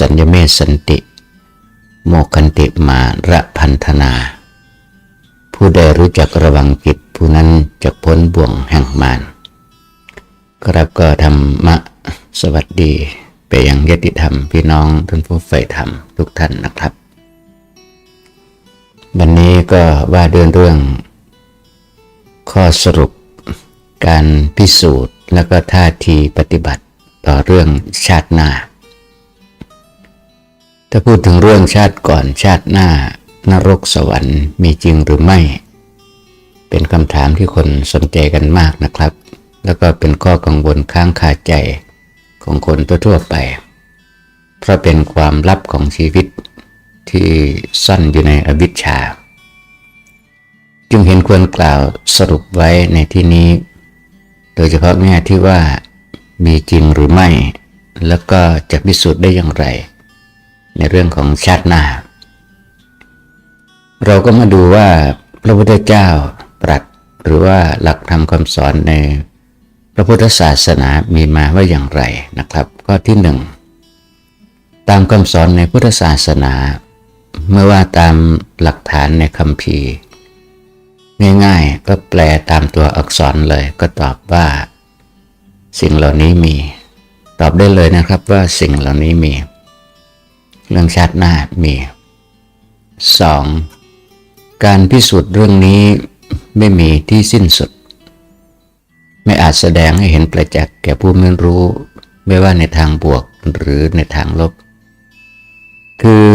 เยจิตตังสัญญเมสันติ โมคันติมาระพันธนา ผู้ใดรู้จักระวังจิตผู้นั้นจะพ้นบ่วงแห่งมารครับก็ธรรมะสวัสดีไปยังยติธรรมพี่น้องท่านผู้ใฝ่ธรรมทุกท่านนะครับ วันนี้ก็ว่าเดินเรื่อง ข้อสรุปการพิสูจน์ แล้วก็ท่าทีปฏิบัติต่อเรื่องชาติหน้า ถ้าพูดถึงเรื่องชาติก่อนชาติหน้านรกสวรรค์มีจริงหรือไม่ เป็นคำถามที่คนสนใจกันมากนะครับ แล้วก็เป็นข้อกังวลค้างคาใจของคนทั่วๆไป เพราะเป็นความลับของชีวิตที่ซ่อนอยู่ในอวิชชา จึงเห็นควรกล่าวสรุปไว้ในที่นี้ โดยเฉพาะแง่ที่ว่ามีจริงหรือไม่ แล้วก็จะพิสูจน์ได้อย่างไร ในเรื่องของชาติหน้า เราก็มาดูว่าพระพุทธเจ้าตรัสหรือว่าหลักธรรมคำสอนในพระพุทธศาสนามีมาว่าอย่างไรนะครับ ข้อที่หนึ่งตามคำสอนในพุทธศาสนา เมื่อว่าตามหลักฐานในคำพีง่ายๆก็แปลตามตัวอักษรเลยก็ตอบว่า สิ่งเหล่านี้มี ตอบได้เลยนะครับว่าสิ่งเหล่านี้มี เรื่องชาติหน้ามี 2. การพิสูจน์เรื่องนี้ไม่มีที่สิ้นสุด ไม่อาจแสดงให้เห็นประจักษ์แก่ผู้ไม่รู้ ไม่ว่าในทางบวกหรือในทางลบ คือ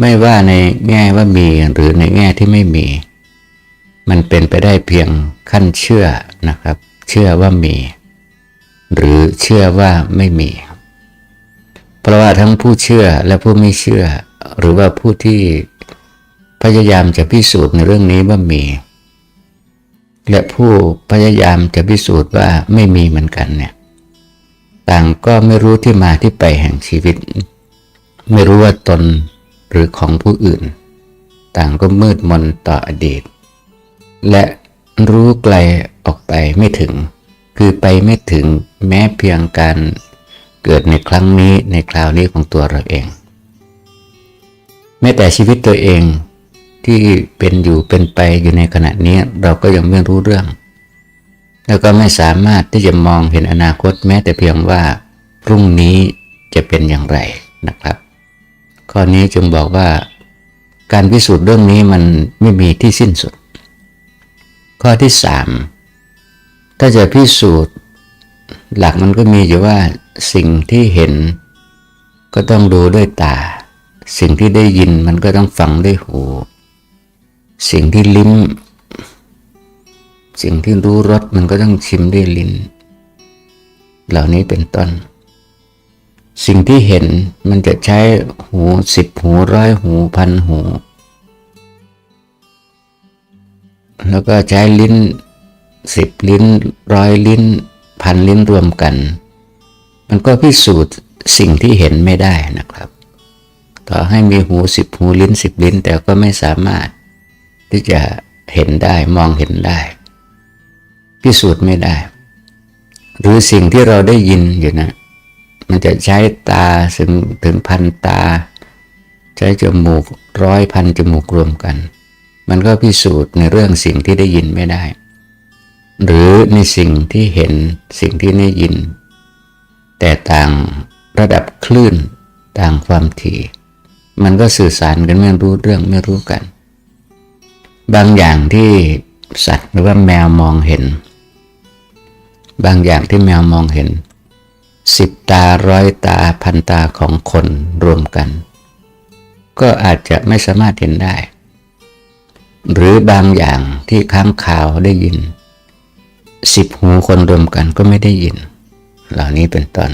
ไม่ว่าในแง่ว่ามีหรือในแง่ที่ไม่มี มันเป็นไปได้เพียงขั้นเชื่อนะครับ เชื่อว่ามี หรือเชื่อว่าไม่มี เพราะว่าทั้งผู้เชื่อและผู้ไม่เชื่อ หรือว่าผู้ที่พยายามจะพิสูจน์ในเรื่องนี้ว่ามี และผู้พยายามจะพิสูจน์ว่าไม่มีเหมือนกันเนี่ย ต่างก็ไม่รู้ที่มาที่ไปแห่งชีวิต ไม่รู้ว่าตนหรือของผู้อื่น ต่างก็มืดมนต่ออดีต และรู้ไกลออกไปไม่ถึง คือไปไม่ถึงแม้เพียงการ เกิดในครั้งนี้ในคราวนี้ของตัวเราเอง แม้แต่ชีวิตตัวเองที่เป็นอยู่เป็นไปอยู่ในขณะนี้เราก็ยังไม่รู้เรื่อง แล้วก็ไม่สามารถที่จะมองเห็นอนาคตแม้แต่เพียงว่า พรุ่งนี้จะเป็นอย่างไรนะครับ ข้อนี้จึงบอกว่า การพิสูจน์เรื่องนี้มันไม่มีที่สิ้นสุด ข้อที่สามถ้าจะพิสูจน์ หลักมันก็มีอยู่ว่าสิ่งที่เห็นก็ต้องดูด้วยตา สิ่งที่ได้ยินมันก็ต้องฟังด้วยหู สิ่งที่ลิ้ม สิ่งที่รู้รสมันก็ต้องชิมด้วยลิ้น เหล่านี้เป็นต้น สิ่งที่เห็นมันจะใช้หูสิบหูร้อยหูพันหู แล้วก็ใช้ลิ้นสิบลิ้นร้อยลิ้น พันลิ้นรวมกัน มันก็พิสูจน์สิ่งที่เห็นไม่ได้นะครับ ต่อให้มีหูสิบหูลิ้นสิบลิ้น แต่ก็ไม่สามารถที่จะเห็นได้มองเห็นได้ พิสูจน์ไม่ได้ หรือสิ่งที่เราได้ยินอยู่นะ มันจะใช้ตาถึงถึงพันตา ใช้จมูกร้อยพันจมูกรวมกัน มันก็พิสูจน์ในเรื่องสิ่งที่ได้ยินไม่ได้ หรือในสิ่งที่เห็นสิ่งที่ได้ยิน แต่ต่างระดับคลื่นต่างความถี่ มันก็สื่อสารกันไม่รู้เรื่องไม่รู้กัน บางอย่างที่สัตว์หรือว่าแมวมองเห็น บางอย่างที่แมวมองเห็นสิบตาร้อยตาพันตาของคนรวมกัน ก็อาจจะไม่สามารถเห็นได้ หรือบางอย่างที่ค้างข่าวได้ยิน สิบหูคนรวมกันก็ไม่ได้ยิน เหล่านี้เป็นต้น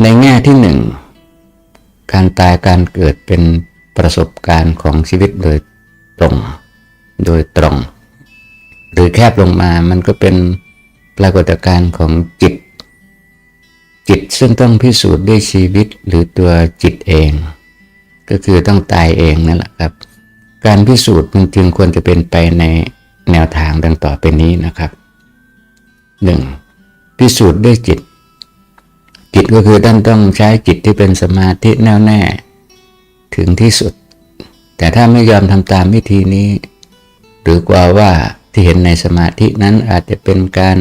ในแง่ที่หนึ่ง การตายการเกิดเป็นประสบการณ์ของชีวิตโดยตรง โดยตรง หรือแคบลงมามันก็เป็นปรากฏการณ์ของจิต จิตซึ่งต้องพิสูจน์ด้วยชีวิตหรือตัวจิตเอง ก็คือต้องตายเองนั่นแหละครับ การพิสูจน์มันจึงควรจะเป็นไปใน แนวทางดังต่อไปนี้นะครับ 1. พิสูจน์ด้วยจิต จิตก็คือท่านต้องใช้จิตที่เป็นสมาธิแน่วแน่ถึงที่สุด แต่ถ้าไม่ยอมทำตามวิธีนี้ หรือกว่าว่าที่เห็นในสมาธินั้นอาจจะเป็นการ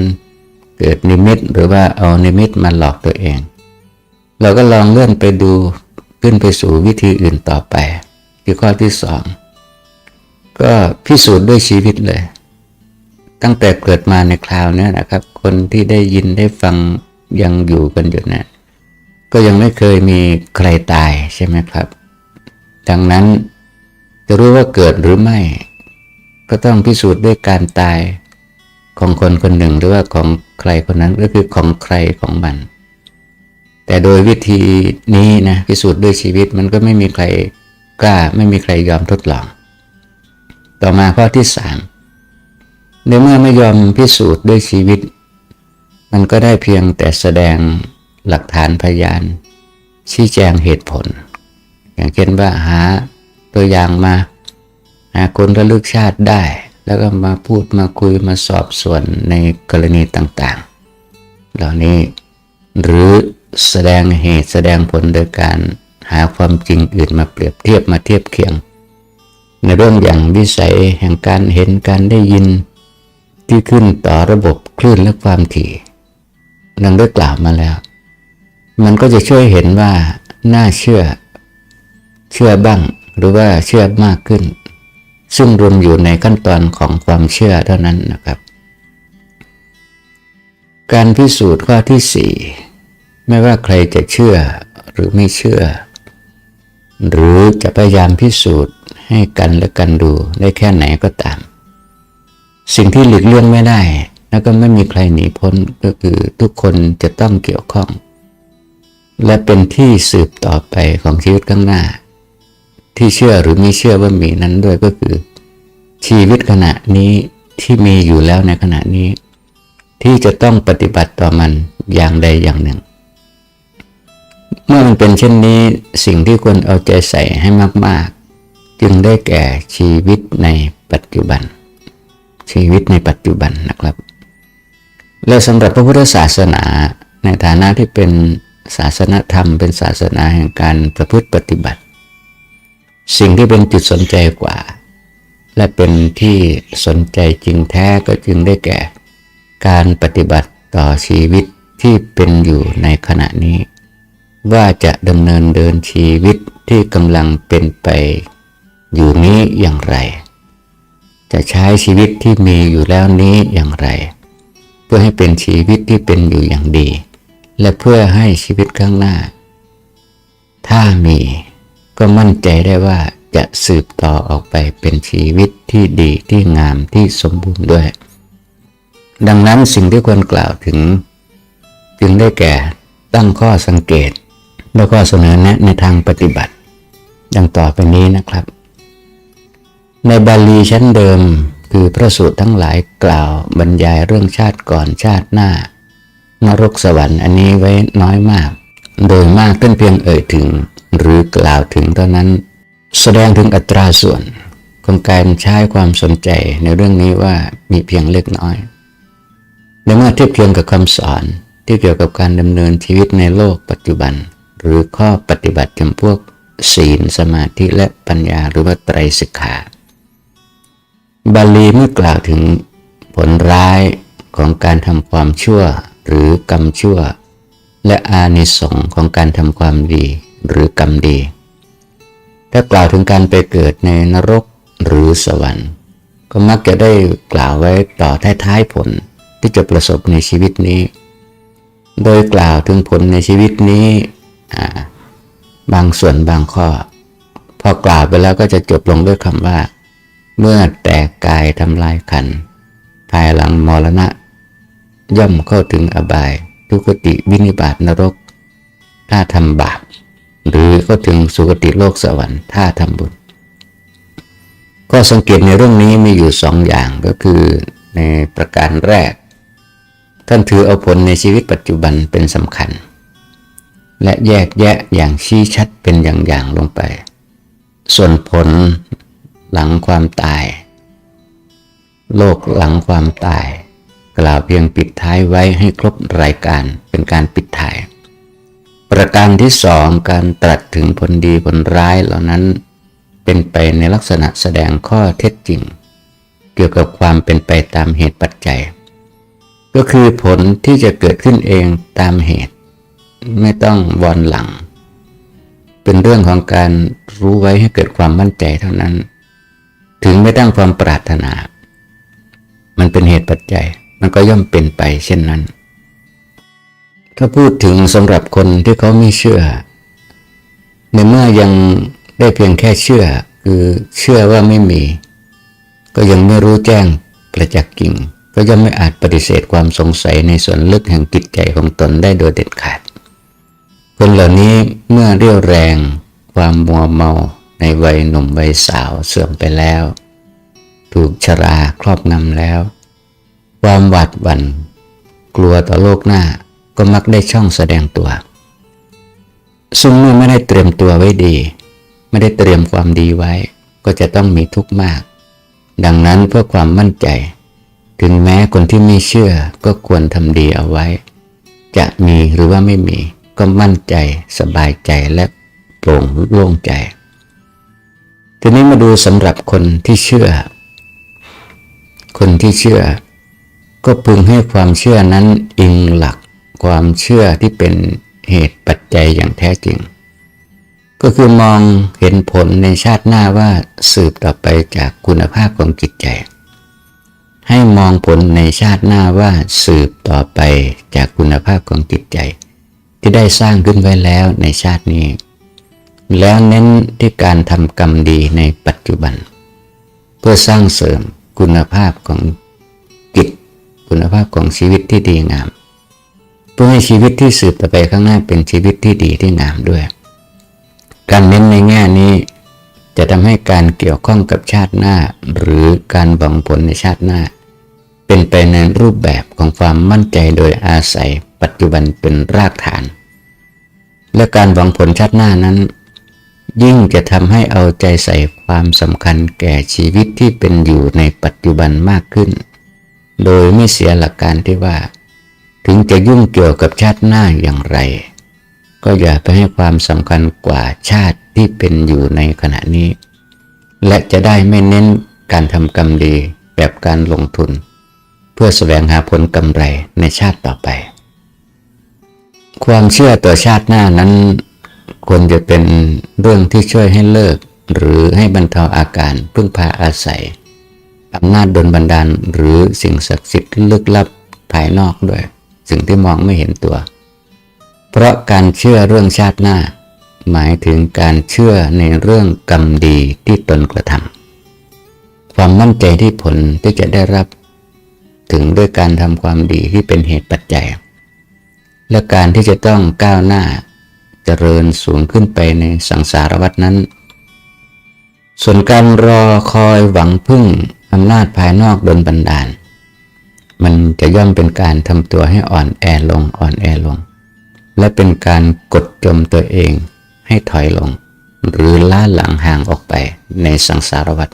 เกิดนิมิตหรือว่าเอานิมิตมาหลอกตัวเอง เราก็ลองเลื่อนไปดูขึ้นไปสู่วิธีอื่นต่อไปที่ข้อที่สองก็พิสูจน์ด้วยชีวิตเลย ตั้งแต่เกิดมาในคราวนี้นะครับ คนที่ได้ยินได้ฟังยังอยู่กันอยู่เนะี่ยก็ยังไม่เคยมีใครตายใช่ไหมครับ ดังนั้นจะรู้ว่าเกิดหรือไม่ ก็ต้องพิสูจน์ด้วยการตายของคนคนหนึ่งหรือว่าของใครคนนั้นก็คือของใครของมัน แต่โดยวิธีนี้นะพิสูจน์ด้วยชีวิตมันก็ไม่มีใครกล้า ไม่มีใครยอมทดลอง ต่อมาข้อที่สาม ในเมื่อไม่ยอมพิสูจน์ด้วยชีวิต มันก็ได้เพียงแต่แสดงหลักฐานพยาน ชี้แจงเหตุผล อย่างเช่นว่าหาตัวอย่างมา หาคนระลึกชาติได้ แล้วก็มาพูดมาคุยมาสอบสวนในกรณีต่างๆ เหล่านี้หรือแสดงเหตุแสดงผลโดยการหาความจริงอื่นมาเปรียบเทียบมาเทียบเคียง ในเรื่องอย่างวิสัยแห่งการเห็นการได้ยิน ที่ขึ้นต่อระบบคลื่นและความถี่ดังได้กล่าวมาแล้ว มันก็จะช่วยเห็นว่าน่าเชื่อ เชื่อบ้างหรือว่าเชื่อมากขึ้น ซึ่งรวมอยู่ในขั้นตอนของความเชื่อเท่านั้นนะครับ การพิสูจน์ข้อที่สี่ไม่ว่าใครจะเชื่อหรือไม่เชื่อ หรือจะพยายามพิสูจน์ให้กันและกันดูได้แค่ไหนก็ตาม สิ่งที่หลีกเลี่ยงไม่ได้ แล้วก็ไม่มีใครหนีพ้นก็คือทุกคนจะต้องเกี่ยวข้อง และเป็นที่สืบต่อไปของชีวิตข้างหน้า ที่เชื่อหรือไม่เชื่อว่ามีนั้นด้วยก็คือ ชีวิตขณะนี้ที่มีอยู่แล้วในขณะนี้ ที่จะต้องปฏิบัติต่อมันอย่างใดอย่างหนึ่ง เมื่อมันเป็นเช่นนี้สิ่งที่ควรเอาใจใส่ให้มาก ๆ จึงได้แก่ชีวิตในปัจจุบัน ชีวิตในปัจจุบันนะครับ และสำหรับพระพุทธศาสนา ในฐานะที่เป็นศาสนธรรม เป็นศาสนาแห่งการประพฤติปฏิบัติ สิ่งที่เป็นจุดสนใจกว่า และเป็นที่สนใจจริงแท้ก็จึงได้แก่ การปฏิบัติต่อชีวิตที่เป็นอยู่ในขณะนี้ ว่าจะดำเนินเดินชีวิตที่กำลังเป็นไปอยู่นี้อย่างไร จะใช้ชีวิตที่มีอยู่แล้วนี้อย่างไร เพื่อให้เป็นชีวิตที่เป็นอยู่อย่างดี และเพื่อให้ชีวิตข้างหน้า ถ้ามีก็มั่นใจได้ว่าจะสืบต่อออกไปเป็นชีวิตที่ดีที่งามที่สมบูรณ์ด้วย ดังนั้นสิ่งที่ควรกล่าวถึง จึงได้แก่ตั้งข้อสังเกต แล้วก็เสนอแนะในทางปฏิบัติ ดังต่อไปนี้นะครับ ในบาลีชั้นเดิม คือพระสูตรทั้งหลายกล่าวบรรยายเรื่องชาติก่อนชาติหน้า นรกสวรรค์อันนี้ไว้น้อยมาก โดยมากท่านเพียงเอ่ยถึง หรือกล่าวถึงเท่านั้น แสดงถึงอัตราส่วนของการใช้ความสนใจในเรื่องนี้ว่ามีเพียงเล็กน้อยและเมื่อเทียบเคียงกับคำสอนที่เกี่ยวกับการดำเนินชีวิตในโลกปัจจุบัน หรือข้อปฏิบัติจำพวกศีลสมาธิและปัญญาหรือว่าไตรสิกขา บาลีเมื่อกล่าวถึงผลร้ายของการทำความชั่วหรือกรรมชั่ว และอานิสงส์ของการทำความดีหรือกรรมดี ถ้ากล่าวถึงการไปเกิดในนรกหรือสวรรค์ ก็มักจะได้กล่าวไว้ต่อท้ายๆผลที่จะประสบในชีวิตนี้ โดยกล่าวถึงผลในชีวิตนี้บางส่วนบางข้อ พอกล่าวไปแล้วก็จะจบลงด้วยคำว่า เมื่อแตกกายทำลายขัน ภายหลังมรณะ ย่อมเข้าถึงอบาย ทุกติวินิบาตนรก ถ้าทำบาป หรือก็ถึงสุคติโลกสวรรค์ถ้าทำบุญ ก็สังเกตในเรื่องนี้มีอยู่สองอย่างก็คือในประการแรก ท่านถือเอาผลในชีวิตปัจจุบันเป็นสำคัญ และแยกแยะอย่างชี้ชัดเป็นอย่างๆลงไป ส่วนผล หลังความตาย โลกหลังความตาย กล่าวเพียงปิดท้ายไว้ให้ครบรายการเป็นการปิดท้าย ประการที่สองการตรัสถึงผลดีผลร้ายเหล่านั้น เป็นไปในลักษณะแสดงข้อเท็จจริง เกี่ยวกับความเป็นไปตามเหตุปัจจัย ก็คือผลที่จะเกิดขึ้นเองตามเหตุ ไม่ต้องวอนหลัง เป็นเรื่องของการรู้ไว้ให้เกิดความมั่นใจเท่านั้น ถึงไม่ตั้งความปรารถนา มันเป็นเหตุปัจจัย มันก็ย่อมเป็นไปเช่นนั้น ถ้าพูดถึงสำหรับคนที่เขาไม่เชื่อ ในเมื่อยังได้เพียงแค่เชื่อ คือเชื่อว่าไม่มี ก็ยังไม่รู้แจ้งประจักษ์จริง ก็ย่อมไม่อาจปฏิเสธความสงสัยในส่วนลึกแห่งจิตใจของตนได้โดยเด็ดขาด คนเหล่านี้เมื่อเรี่ยวแรง ความมัวเมา ในวัยหนุ่มวัยสาวเสื่อมไปแล้ว ถูกชราครอบงำแล้ว ความหวาดหวัน่นกลัวต่อโลกหน้าก็มักได้ช่องแสดงตัว ซึ่งเมื่อไม่ได้เตรียมตัวไว้ดี ไม่ได้เตรียมความดีไว้ ก็จะต้องมีทุกข์มาก ดังนั้นเพื่อความมั่นใจ ถึงแม้คนที่ไม่เชื่อก็ควรทำดีเอาไว้ จะมีหรือว่าไม่มี ก็มั่นใจ สบายใจและโปร่งโล่งใจ ทีนี้มาดูสำหรับคนที่เชื่อ คนที่เชื่อ ก็พึงให้ความเชื่อนั้นอิงหลักความเชื่อที่เป็นเหตุปัจจัยอย่างแท้จริง ก็คือมองเห็นผลในชาติหน้าว่าสืบต่อไปจากคุณภาพของจิตใจ ให้มองผลในชาติหน้าว่าสืบต่อไปจากคุณภาพของจิตใจ ที่ได้สร้างขึ้นไว้แล้วในชาตินี้ แล้วเน้นที่การทำกรรมดีในปัจจุบัน เพื่อสร้างเสริมคุณภาพของจิตคุณภาพของชีวิตที่ดีงาม เพื่อให้ชีวิตที่สืบต่อไปข้างหน้าเป็นชีวิตที่ดีที่งามด้วย การเน้นในแง่นี้จะทำให้การเกี่ยวข้องกับชาติหน้า หรือการบังผลในชาติหน้า เป็นไปในรูปแบบของความมั่นใจโดยอาศัยปัจจุบันเป็นรากฐาน และการหวังผลชาติหน้านั้น ยิ่งจะทำให้เอาใจใส่ความสำคัญแก่ชีวิตที่เป็นอยู่ในปัจจุบันมากขึ้น โดยไม่เสียหลักการที่ว่า ถึงจะยุ่งเกี่ยวกับชาติหน้าอย่างไร ก็อย่าไปให้ความสำคัญกว่าชาติที่เป็นอยู่ในขณะนี้ และจะได้ไม่เน้นการทำกรรมดีแบบการลงทุน เพื่อแสวงหาผลกำไรในชาติต่อไป ความเชื่อต่อชาติหน้านั้น ควรจะเป็นเรื่องที่ช่วยให้เลิก หรือให้บรรเทาอาการพึ่งพาอาศัยอำนาจดลบันดาลหรือสิ่งศักดิ์สิทธิ์ลึกลับภายนอกด้วย สิ่งที่มองไม่เห็นตัว เพราะการเชื่อเรื่องชาติหน้า หมายถึงการเชื่อในเรื่องกรรมดีที่ตนกระทำความมั่นใจที่ผลที่จะได้รับ ถึงด้วยการทำความดีที่เป็นเหตุปัจจัย และการที่จะต้องก้าวหน้า เจริญสูงขึ้นไปในสังสารวัฏนั้น ส่วนการรอคอยหวังพึ่งอำนาจภายนอกดนบันดาล มันจะย่อมเป็นการทำตัวให้อ่อนแอลงอ่อนแอลง และเป็นการกดจมตัวเองให้ถอยลง หรือล้าหลังห่างออกไปในสังสารวัฏ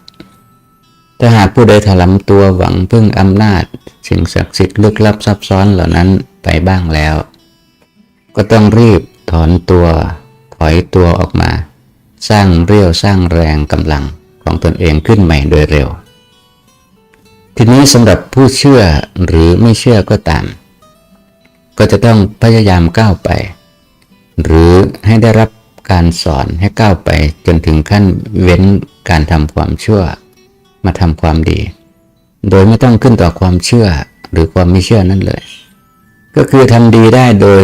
ถ้าหากผู้ใดถลำตัวหวังพึ่งอำนาจ สิ่งศักดิ์สิทธิ์ลึกลับซับซ้อนเหล่านั้นไปบ้างแล้ว ก็ต้องรีบ ถอนตัวถอยตัวออกมา สร้างเรี่ยวสร้างแรงกำลังของตนเองขึ้นใหม่โดยเร็ว ทีนี้สำหรับผู้เชื่อหรือไม่เชื่อก็ตาม ก็จะต้องพยายามก้าวไป หรือให้ได้รับการสอนให้ก้าวไปจนถึงขั้นเว้นการทำความชั่ว มาทำความดี โดยไม่ต้องขึ้นต่อความเชื่อหรือความไม่เชื่อนั่นเลย ก็คือทำดีได้โดย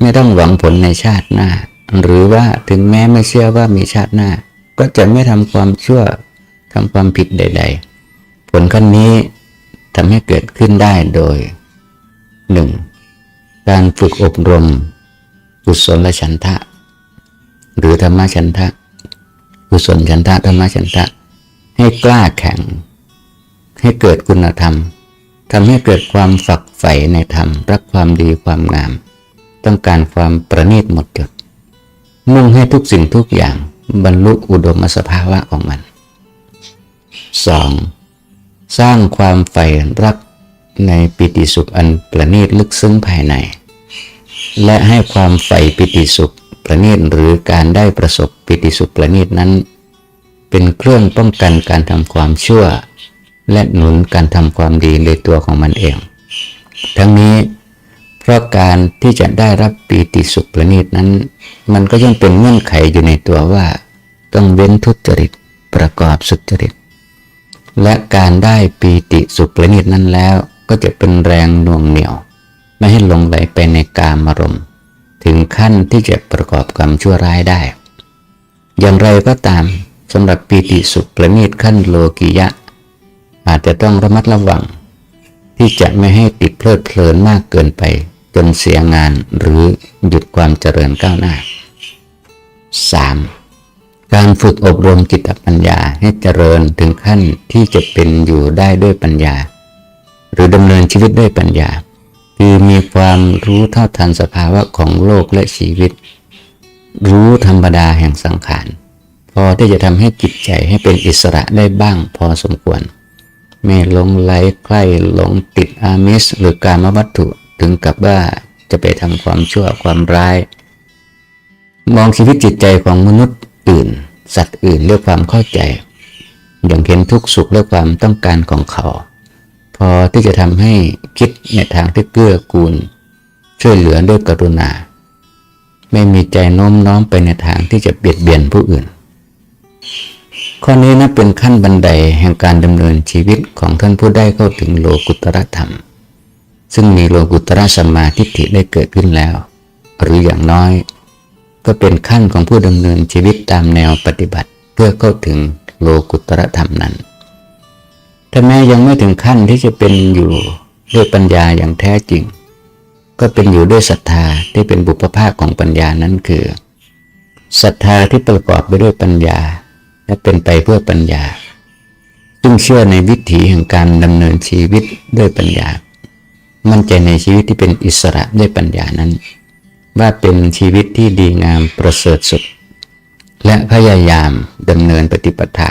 ไม่ต้องหวังผลในชาติหน้า หรือว่าถึงแม้ไม่เชื่อว่ามีชาติหน้า ก็จะไม่ทำความชั่วทำความผิดใด ๆ ผลขั้นนี้ทำให้เกิดขึ้นได้โดย 1. การฝึกอบรมกุศลฉันทะ หรือธรรมฉันทะกุศลฉันทะธรรมฉันทะ ให้กล้าแข็ง ให้เกิดคุณธรรมทำให้เกิดความฝักใฝ่ในธรรม รักความดีความงาม ต้องการความประณีตหมดจด มุ่งให้ทุกสิ่งทุกอย่างบรรลุอุดมสภาวะของมัน 2. สร้างความใฝ่รักในปิติสุขอันประณีตลึกซึ้งภายใน และให้ความใฝ่ปิติสุขประณีตหรือการได้ประสบปิติสุขประณีตนั้น เป็นเครื่องป้องกันการทำความชั่ว และหนุนการทำความดีในตัวของมันเอง ทั้งนี้ เพราะการที่จะได้รับปีติสุขประณีตนั้น มันก็ยังเป็นเงื่อนไขอยู่ในตัวว่า ต้องเว้นทุจริตประกอบสุจริต และการได้ปีติสุขประณีตนั้นแล้ว ก็จะเป็นแรงหน่วงเหนี่ยว ไม่ให้หลงไหลไปในกามารมณ์ ถึงขั้นที่จะประกอบกรรมชั่วร้ายได้ อย่างไรก็ตามสำหรับปีติสุขประณีตขั้นโลกิยะ อาจจะต้องระมัดระวัง ที่จะไม่ให้ติดเพลิดเพลินมากเกินไป จนเสียงานหรือหยุดความเจริญก้าวหน้า 3. การฝึกอบรมจิตปัญญาให้เจริญถึงขั้นที่จะเป็นอยู่ได้ด้วยปัญญา หรือดำเนินชีวิตด้วยปัญญา คือมีความรู้เท่าทันสภาวะของโลกและชีวิต รู้ธรรมดาแห่งสังขารพอที่จะทำให้จิตใจให้เป็นอิสระได้บ้างพอสมควร ไม่หลงไหลใกล้หลงติดอามิสหรือการมวัตถุ ถึงกับว่าจะไปทำความชั่วความร้าย มองชีวิตจิตใจของมนุษย์อื่น สัตว์อื่นด้วยความเข้าใจ อย่างเห็นทุกข์สุขและความต้องการของเขา พอที่จะทำให้คิดในทางที่เกื้อกูล ช่วยเหลือด้วยกรุณา ไม่มีใจโน้มน้อมไปในทางที่จะเบียดเบียนผู้อื่น ข้อนี้นะเป็นขั้นบันไดแห่งการดำเนินชีวิตของท่านผู้ได้เข้าถึงโลกุตรธรรม ซึ่งมีโลกุตระสมาทิฏฐิได้เกิดขึ้นแล้ว หรืออย่างน้อย ก็เป็นขั้นของผู้ดำเนินชีวิตตามแนวปฏิบัติเพื่อเข้าถึงโลกุตระธรรมนั้น ถ้าแม้ยังไม่ถึงขั้นที่จะเป็นอยู่ด้วยปัญญาอย่างแท้จริง ก็เป็นอยู่ด้วยศรัทธาที่เป็นบุพภาคของปัญญานั้นคือศรัทธาที่ประกอบไปด้วยปัญญา และเป็นไปเพื่อปัญญาซึ่งเชื่อในวิถีแห่งการดำเนินชีวิตด้วยปัญญา มั่นใจในชีวิตที่เป็นอิสระด้วยปัญญานั้น ว่าเป็นชีวิตที่ดีงามประเสริฐสุด และพยายามดำเนินปฏิปทา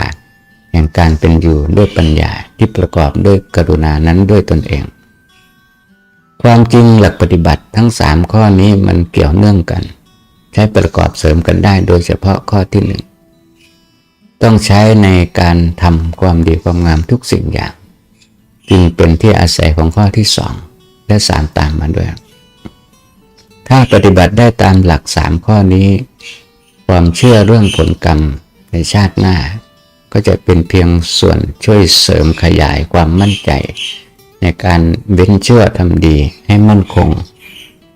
แห่งการเป็นอยู่ด้วยปัญญาที่ประกอบด้วยกรุณานั้นด้วยตนเอง ความจริงหลักปฏิบัติทั้งสามข้อนี้มันเกี่ยวเนื่องกัน ใช้ประกอบเสริมกันได้โดยเฉพาะข้อที่หนึ่งต้องใช้ในการทำความดีความงามทุกสิ่งอย่าง จึงเป็นที่อาศัยของข้อที่สอง และสามตามมาด้วย ถ้าปฏิบัติได้ตามหลักสามข้อนี้ ความเชื่อเรื่องผลกรรมในชาติหน้า ก็จะเป็นเพียงส่วนช่วยเสริมขยายความมั่นใจ ในการเว้นเชื่อทำดีให้มั่นคง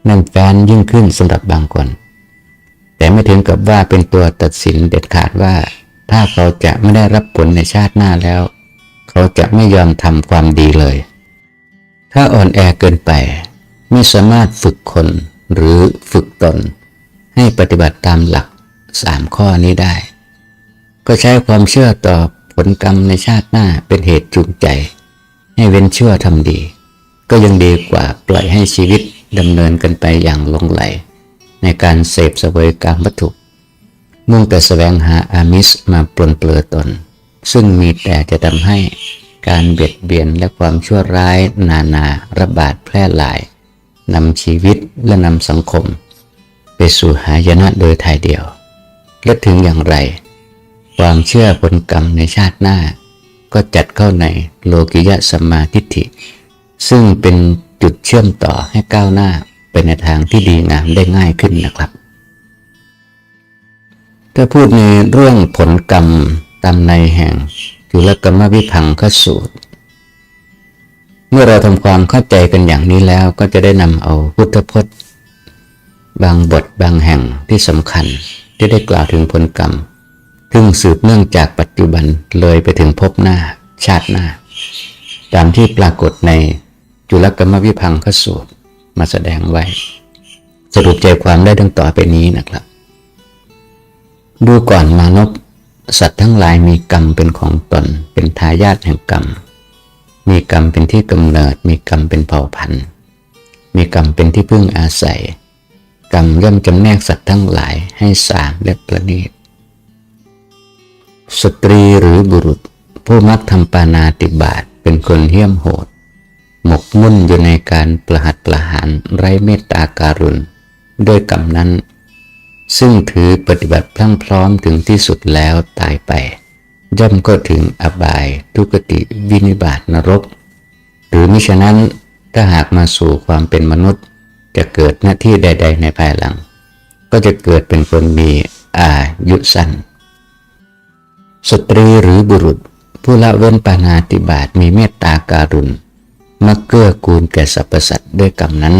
แน่นแฟนยิ่งขึ้นสำหรับบางคน แต่ไม่ถึงกับว่าเป็นตัวตัดสินเด็ดขาดว่า ถ้าเขาจะไม่ได้รับผลในชาติหน้าแล้ว เขาจะไม่ยอมทำความดีเลย ถ้าอ่อนแอเกินไปไม่สามารถฝึกคนหรือฝึกตน ให้ปฏิบัติตามหลักสามข้อนี้ได้ ก็ใช้ความเชื่อต่อผลกรรมในชาติหน้าเป็นเหตุจูงใจ ให้เว้นเชื่อทำดี ก็ยังดีกว่าปล่อยให้ชีวิตดำเนินกันไปอย่างลงไหล ในการเสพเสวยกามวัตถุ มุ่งแต่แสวงหาอามิสมาปลนเปลือตน ซึ่งมีแต่จะทำให้ การเบียดเบียนและความชั่วร้ายนานาระบาดแพร่หลายนำชีวิตและนำสังคม ไปสู่หายนะโดยทายเดียว และถึงอย่างไร ความเชื่อผลกรรมในชาติหน้า ก็จัดเข้าในโลกิยะสมมาทิฏฐิ ซึ่งเป็นจุดเชื่อมต่อให้ก้าวหน้าไปในทางที่ดีงามได้ง่ายขึ้นนะครับถ้าพูดในเรื่องผลกรรมตามในแห่ง จุลกรรมวิพังคสูตร เมื่อเราทำความเข้าใจกันอย่างนี้แล้วก็จะได้นำเอาพุทธพจน์ บางบทบางแห่งที่สำคัญที่ได้กล่าวถึงผลกรรมซึ่งสืบเนื่องจากปัจจุบันเลยไปถึงภพหน้าชาติหน้า ตามที่ปรากฏในจุลกรรมวิพังคสูตรมาแสดงไว้ สรุปใจความได้ดังต่อไปนี้นะครับ ดูก่อนมานพ สัตว์ทั้งหลายมีกรรมเป็นของตน เป็นทายาทแห่งกรรม มีกรรมเป็นที่กำเนิด มีกรรมเป็นเผ่าพันธุ์ มีกรรมเป็นที่พึ่งอาศัย กรรมย่อมจำแนกสัตว์ทั้งหลายให้สามและประณีต สตรีหรือบุรุษ ผู้มักทำปานาติบาตเป็นคนเหี้ยมโหด หมกมุ่นอยู่ในการประหัตประหารไร้เมตตาการุณโดยกรรมนั้น ซึ่งถือปฏิบัติพลั่งพร้อมถึงที่สุดแล้วตายไป ย่อมก็ถึงอบายทุกติวินิบาตนรก หรือมิฉะนั้นถ้าหากมาสู่ความเป็นมนุษย์ จะเกิดหน้าที่ใด ๆ ในภายหลัง ก็จะเกิดเป็นคนมีอายุสั้น สตรีหรือบุรุษ ผู้ละเว้นปานาติบาตมีเมตตาการุณมักเกื้อกูลแก่สรรพสัตว์ด้วยกรรมนั้น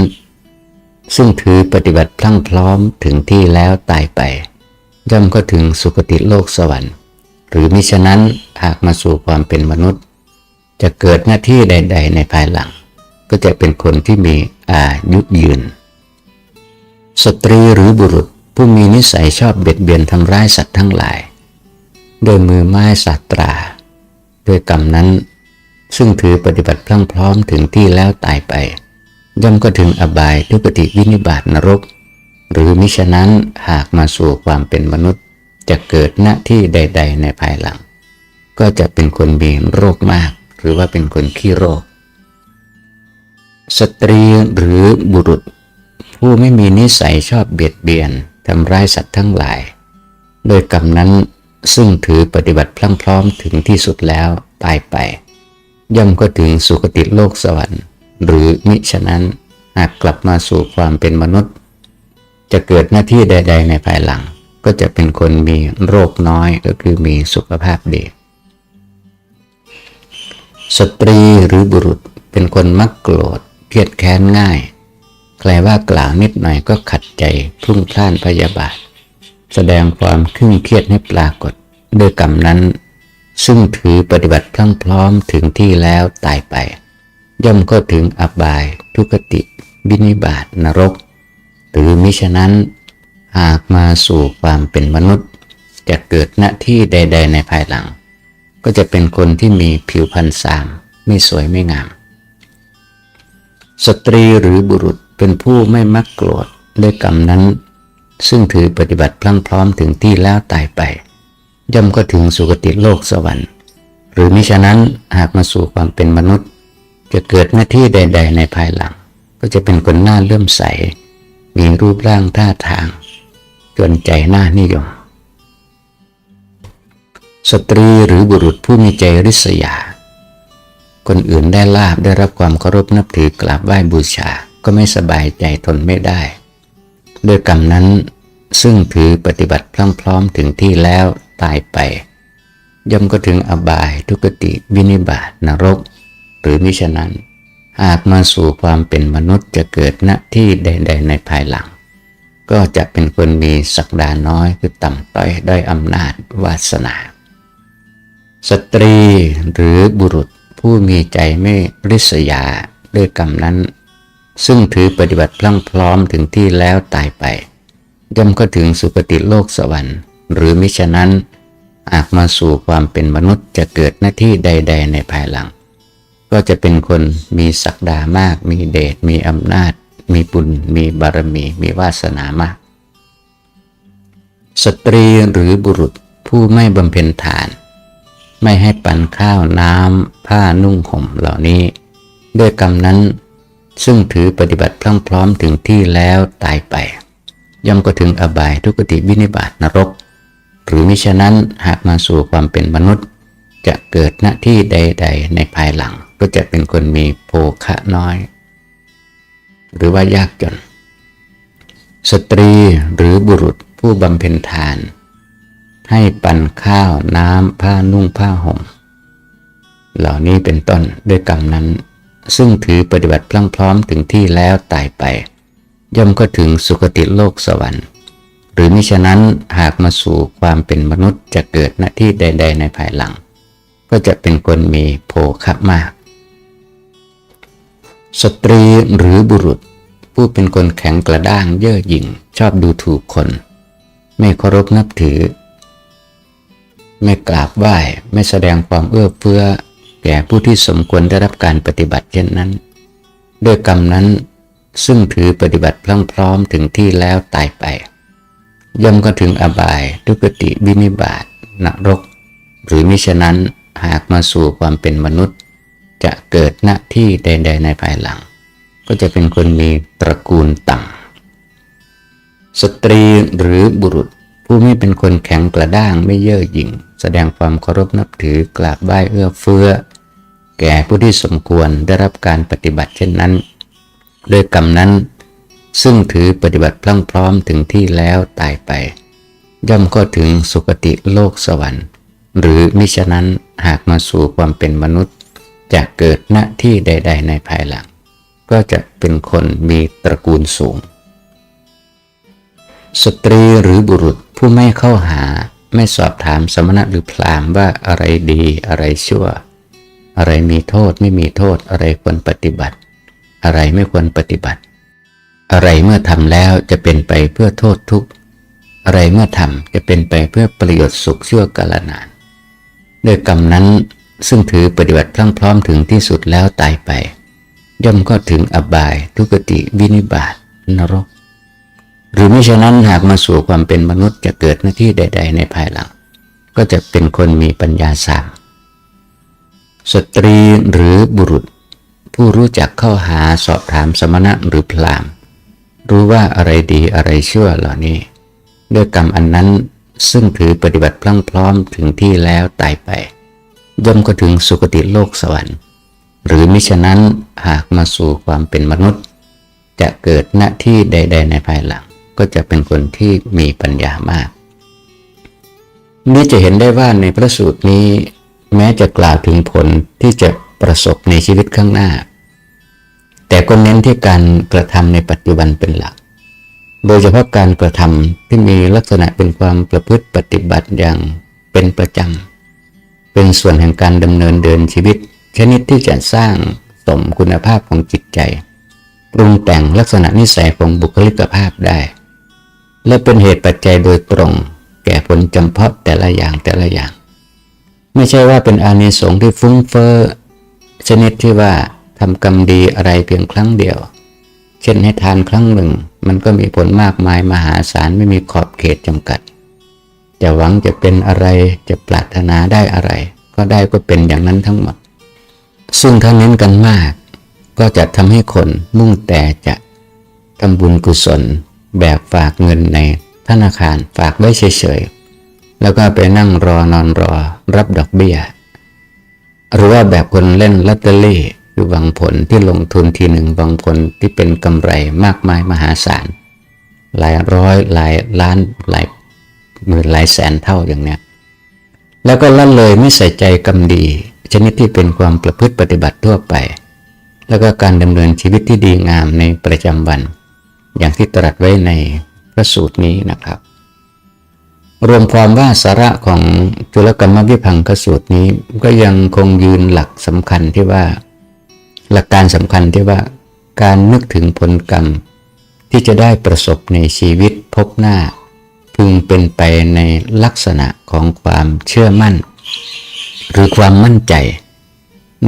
ซึ่งถือปฏิบัติพลั่งพร้อมถึงที่แล้วตายไป ย่อมก็ถึงสุคติโลกสวรรค์ หรือมิฉะนั้นหากมาสู่ความเป็นมนุษย์ จะเกิดหน้าที่ใด ๆ ในภายหลัง ก็จะเป็นคนที่มีอายุยืน สตรีหรือบุรุษผู้มีนิสัยชอบเบียดเบียนทำร้ายสัตว์ทั้งหลาย โดยมือไม้สาตราด้วยกรรมนั้น ซึ่งถือปฏิบัติพลั่งพร้อมถึงที่แล้วตายไป ย่อมก็ถึงอบายทุกติวินิบาตนรก หรือมิฉะนั้นหากมาสู่ความเป็นมนุษย์ จะเกิดหน้าที่ใด ๆ ในภายหลัง ก็จะเป็นคนมีโรคมาก หรือว่าเป็นคนขี้โรค สตรีหรือบุรุษ ผู้ไม่มีนิสัยชอบเบียดเบียนทำร้ายสัตว์ทั้งหลาย โดยกรรมนั้นซึ่งถือปฏิบัติพลั่งพร้อมถึงที่สุดแล้วตายไป ย่อมก็ถึงสุคติโลกสวรรค์ หรือมิฉะนั้นหากกลับมาสู่ความเป็นมนุษย์ จะเกิดหน้าที่ใด ๆ ในภายหลัง ก็จะเป็นคนมีโรคน้อยก็คือมีสุขภาพดี สตรีหรือบุรุษเป็นคนมักโกรธเครียดแค้นง่าย ใครว่ากล่าวนิดหน่อยก็ขัดใจพรุ่งพล่านพยาบาท แสดงความเคร่งเครียดให้ปรากฏด้วยกรรมนั้น ซึ่งถือปฏิบัติพลั่งพร้อมถึงที่แล้วตายไป ย่อมก็ถึงอบาย ทุกติ บินิบาตนรก หรือมิฉะนั้น หากมาสู่ความเป็นมนุษย์ จะเกิดหน้าที่ใด ๆ ในภายหลัง ก็จะเป็นคนที่มีผิวพรรณสาม ไม่สวยไม่งาม สตรีหรือบุรุษเป็นผู้ไม่มักโกรธด้วยกรรมนั้น ซึ่งถือปฏิบัติพลั่งพร้อมถึงที่แล้วตายไป ย่อมก็ถึงสุคติโลกสวรรค์ หรือมิฉะนั้นหากมาสู่ความเป็นมนุษย์ จะเกิดหน้าที่ใด ๆ ในภายหลัง ก็จะเป็นคนหน้าเลื่อมใส มีรูปร่างท่าทาง จนใจหน้านิยม สตรีหรือบุรุษผู้มีใจริษยา คนอื่นได้ลาบได้รับความเคารพนับถือกราบไหว้บูชา ก็ไม่สบายใจทนไม่ได้ ด้วยกรรมนั้นซึ่งถือปฏิบัติพลั่งพร้อมถึงที่แล้วตายไป ย่อมก็ถึงอบายทุกติวินิบาตนรก หรือมิฉะนั้น หากมาสู่ความเป็นมนุษย์จะเกิดณที่ใด ๆ ในภายหลัง ก็จะเป็นคนมีศักดาน้อยคือต่ำต้อยด้อยอำนาจวาสนา สตรีหรือบุรุษผู้มีใจไม่ริษยาด้วยกรรมนั้น ซึ่งถือปฏิบัติพลั่งพร้อมถึงที่แล้วตายไปย่อมก็ถึงสุคติโลกสวรรค์ หรือมิฉะนั้นหากมาสู่ความเป็นมนุษย์จะเกิดหน้าที่ใด ๆ ในภายหลัง ก็จะเป็นคนมีศักดามาก มีเดช มีอำนาจ มีบุญ มีบารมี มีวาสนามาก สตรีหรือบุรุษผู้ไม่บำเพ็ญทาน ไม่ให้ปันข้าวน้ำผ้านุ่งห่มเหล่านี้ ด้วยกรรมนั้นซึ่งถือปฏิบัติพรั่งพร้อมถึงที่แล้วตายไป ย่อมก็ถึงอบายทุกติวินิบาตนรก หรือมิฉะนั้นหากมาสู่ความเป็นมนุษย์ จะเกิดหน้าที่ใด ๆ ในภายหลัง ก็จะเป็นคนมีโภคะน้อย หรือว่ายากจน สตรีหรือบุรุษผู้บำเพ็ญทาน ให้ปันข้าวน้ำผ้านุ่งผ้าห่ม เหล่านี้เป็นต้นด้วยกรรมนั้น ซึ่งถือปฏิบัติพลั่งพร้อมถึงที่แล้วตายไป ย่อมก็ถึงสุคติโลกสวรรค์ หรือมิฉะนั้นหากมาสู่ความเป็นมนุษย์จะเกิดหน้าที่ใด ๆ ในภายหลัง ก็จะเป็นคนมีโภคะมาก สตรีหรือบุรุษ ผู้เป็นคนแข็งกระด้างเย่อหยิ่ง ชอบดูถูกคน ไม่เคารพนับถือ ไม่กราบไหว้ไม่แสดงความเอื้อเฟื้อ แก่ผู้ที่สมควรได้รับการปฏิบัติเช่นนั้น ด้วยกรรมนั้นซึ่งถือปฏิบัติพลั่งพร้อมถึงที่แล้วตายไป ย่อมก็ถึงอบายทุกติวินิบาตนรก หรือมิฉะนั้นหากมาสู่ความเป็นมนุษย์ จะเกิดณที่ใด ๆ ในภายหลัง ก็จะเป็นคนมีตระกูลต่สตรีหรือบุรุษ ผู้ไม่เป็นคนแข็งกระด้างไม่เย่อหยิ่ง แสดงความเคารพนับถือกราบไหว้เอื้อเฟื้อ แก่ผู้ที่สมควรได้รับการปฏิบัติเช่นนั้นโดยกรรมนั้น ซึ่งถือปฏิบัติพลั่งพร้อมถึงที่แล้วตายไป ย่อมก็ถึงสุคติโลกสวรรค์ หรือมิฉะนั้นหากมาสู่ความเป็นมนุษย์ จะเกิดณที่ใด ๆ ในภายหลัง ก็จะเป็นคนมีตระกูลสูง สตรีหรือบุรุษผู้ไม่เข้าหาไม่สอบถามสมณะหรือพราหมณ์ว่าอะไรดีอะไรชั่ว อะไรมีโทษไม่มีโทษอะไรควรปฏิบัติ อะไรไม่ควรปฏิบัติ อะไรเมื่อทำแล้วจะเป็นไปเพื่อโทษทุกข์อะไรเมื่อทำจะเป็นไปเพื่อประโยชน์สุขชั่วกาลนานโดยกรรมนั้น ซึ่งถือปฏิบัติพรั่งพร้อมถึงที่สุดแล้วตายไป ย่อมก็ถึงอบาย ทุกติวินิบาตนรก หรือไม่ฉะนั้นหากมาสู่ความเป็นมนุษย์จะเกิดหน้าที่ใด ๆ ในภายหลัง ก็จะเป็นคนมีปัญญาสามสตรีหรือบุรุษ ผู้รู้จักเข้าหาสอบถามสมณะหรือพรามรู้ว่าอะไรดีอะไรชั่วเหล่านี้ ด้วยกรรมอันนั้นซึ่งถือปฏิบัติพลั่งพร้อมถึงที่แล้วตายไป ย่อมก็ถึงสุคติโลกสวรรค์ หรือมิฉะนั้นหากมาสู่ความเป็นมนุษย์ จะเกิดณที่ใด ๆ ในภายหลัง ก็จะเป็นคนที่มีปัญญามาก นี่จะเห็นได้ว่าในพระสูตรนี้ แม้จะกล่าวถึงผลที่จะประสบในชีวิตข้างหน้า แต่ก็เน้นที่การกระทำในปัจจุบันเป็นหลักโดยเฉพาะการกระทำที่มีลักษณะเป็นความประพฤติปฏิบัติอย่างเป็นประจำ เป็นส่วนแห่งการดำเนินเดินชีวิต ชนิดที่จะสร้างสมคุณภาพของจิตใจ ปรุงแต่งลักษณะนิสัยของบุคลิกภาพได้ และเป็นเหตุปัจจัยโดยตรง แก่ผลจำเพาะแต่ละอย่างแต่ละอย่าง ไม่ใช่ว่าเป็นอานิสงส์ที่ฟุ้งเฟ้อชนิดที่ว่าทำกรรมดีอะไรเพียงครั้งเดียว เช่นให้ทานครั้งหนึ่ง มันก็มีผลมากมายมหาศาลไม่มีขอบเขตจำกัด จะหวังจะเป็นอะไรจะปรารถนาได้อะไร ก็ได้ก็เป็นอย่างนั้นทั้งหมด ซึ่งถ้าเน้นกันมาก ก็จะทำให้คนมุ่งแต่จะทำบุญกุศล แบบฝากเงินในธนาคารฝากไว้เฉยๆ แล้วก็ไปนั่งรอนอนรอรับดอกเบี้ย หรือว่าแบบคนเล่นลอตเตอรี่คือหวังผลที่ลงทุนทีหนึ่งหวังผลที่เป็นกำไรมากมายมหาศาล หลายร้อยหลายล้านหลาย หมื่นหลายแสนเท่าอย่างเนี้ยแล้วก็ละเลยไม่ใส่ใจกรรมดี ชนิดที่เป็นความประพฤติปฏิบัติทั่วไป แล้วก็การดำเนินชีวิตที่ดีงามในประจำวัน อย่างที่ตรัสไว้ในพระสูตรนี้นะครับ รวมความว่าสาระของจุลกรรมวิพังคสูตรนี้ก็ยังคงยืนหลักสำคัญที่ว่า หลักการสำคัญที่ว่า การนึกถึงผลกรรมที่จะได้ประสบในชีวิตพบหน้า พึงเป็นไปในลักษณะของความเชื่อมั่น หรือความมั่นใจ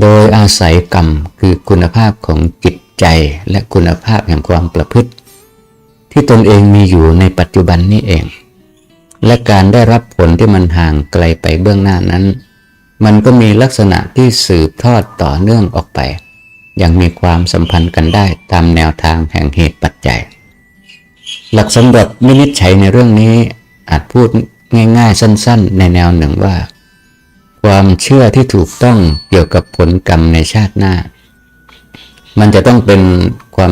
โดยอาศัยกรรมคือคุณภาพของจิตใจและคุณภาพแห่งความประพฤติ ที่ตนเองมีอยู่ในปัจจุบันนี้เอง และการได้รับผลที่มันห่างไกลไปเบื้องหน้านั้น มันก็มีลักษณะที่สืบทอดต่อเนื่องออกไปอย่างมีความสัมพันธ์กันได้ตามแนวทางแห่งเหตุปัจจัย หลักสำหรับวินิจฉัยในเรื่องนี้อาจพูดง่ายๆ สั้น ๆ ในแนวหนึ่งว่า ความเชื่อที่ถูกต้องเกี่ยวกับผลกรรมในชาติหน้า มันจะต้องเป็นความ